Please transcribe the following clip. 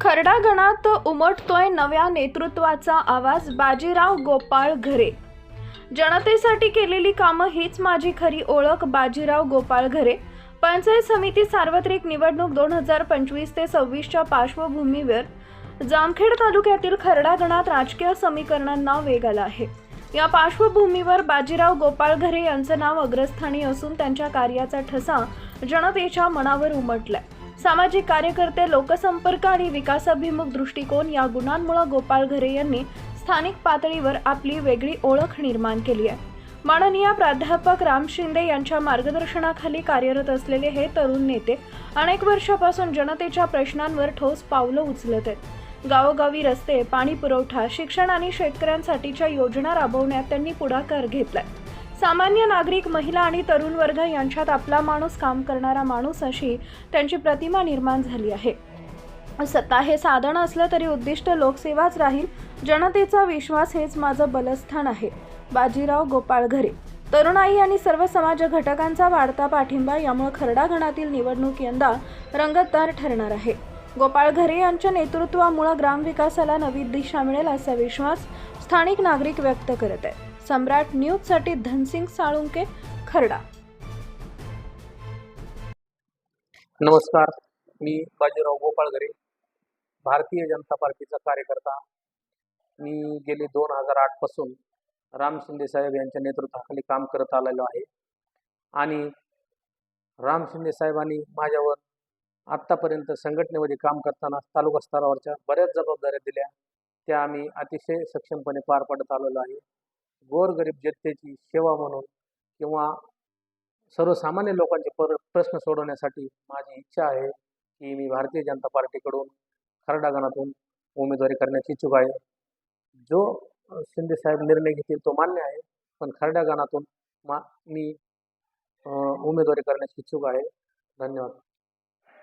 खरडा गणात उमटतोय नव्या नेतृत्वाचा आवाज बाजीराव गोपाळ घरे. जनतेसाठी केलेली कामं हीच माझी खरी ओळख बाजीराव गोपाळ घरे. पंचायत समिती सार्वत्रिक निवडणूक दोन हजार पंचवीस ते सव्वीसच्या पार्श्वभूमीवर जामखेड तालुक्यातील खरडा गणात राजकीय समीकरणांना वेग आला आहे. या पार्श्वभूमीवर बाजीराव गोपाळ घरे यांचं नाव अग्रस्थानी असून त्यांच्या कार्याचा ठसा जनतेच्या मनावर उमटलाय. सामाजिक कार्यकर्ते लोकसंपर्क आणि विकासाभिमुख दृष्टिकोन या गुणांमुळे गोपाळ घरे यांनी स्थानिक पातळीवर आपली वेगळी ओळख निर्माण केली आहे. माननीय प्राध्यापक राम शिंदे यांच्या मार्गदर्शनाखाली कार्यरत असलेले हे तरुण नेते अनेक वर्षापासून जनतेच्या प्रश्नांवर ठोस पावलं उचलत आहेत. गावोगावी रस्ते पाणी पुरवठा शिक्षण आणि शेतकऱ्यांसाठीच्या योजना राबवण्यात त्यांनी पुढाकार घेतलाय. सामान्य नागरिक महिला आणि तरुण वर्ग यांच्यात आपला माणूस काम करणारा माणूस अशी त्यांची प्रतिमा निर्माण झाली आहे. सत्ता हे साधन असलं तरी उद्दिष्ट लोकसेवाच राहील. जनतेचा विश्वास हेच माझं बलस्थान आहे. बाजीराव गोपाळ घरे. तरुणाई आणि सर्व समाज घटकांचा वाढता पाठिंबा यामुळे खरडा गणातील निवडणूक यंदा रंगतदार ठरणार आहे. गोपाळ घरे यांच्या नेतृत्वामुळे ग्रामविकासाला नवी दिशा मिळेल असा विश्वास स्थानिक नागरिक व्यक्त करत आहेत. सम्राट न्यूजसाठी धनसिंग साळुंके खरडा. नमस्कार मी बाजीराव गोपाळगरे भारतीय जनता पार्टीचा कार्यकर्ता. मी गेले दोन हजार आठपासून राम शिंदे साहेब यांच्या नेतृत्वाखाली काम करत आलेलो आहे. आणि राम शिंदे साहेबांनी माझ्यावर आत्तापर्यंत संघटनेमध्ये काम करताना तालुका स्तरावरच्या बऱ्याच जबाबदाऱ्या दिल्या. त्या आम्ही अतिशय सक्षमपणे पार पाडत आलेलो आहे. गोरगरीब जनतेची सेवा म्हणून किंवा सर्वसामान्य लोकांचे पर प्रश्न सोडवण्यासाठी माझी इच्छा आहे की मी भारतीय जनता पार्टीकडून खरडागणातून उमेदवारी करण्याची इच्छुक आहे. जो शिंदे साहेब निर्णय घेतील तो मान्य आहे पण खरड्यागणातून मा मी उमेदवारी करण्याची इच्छुक आहे. धन्यवाद.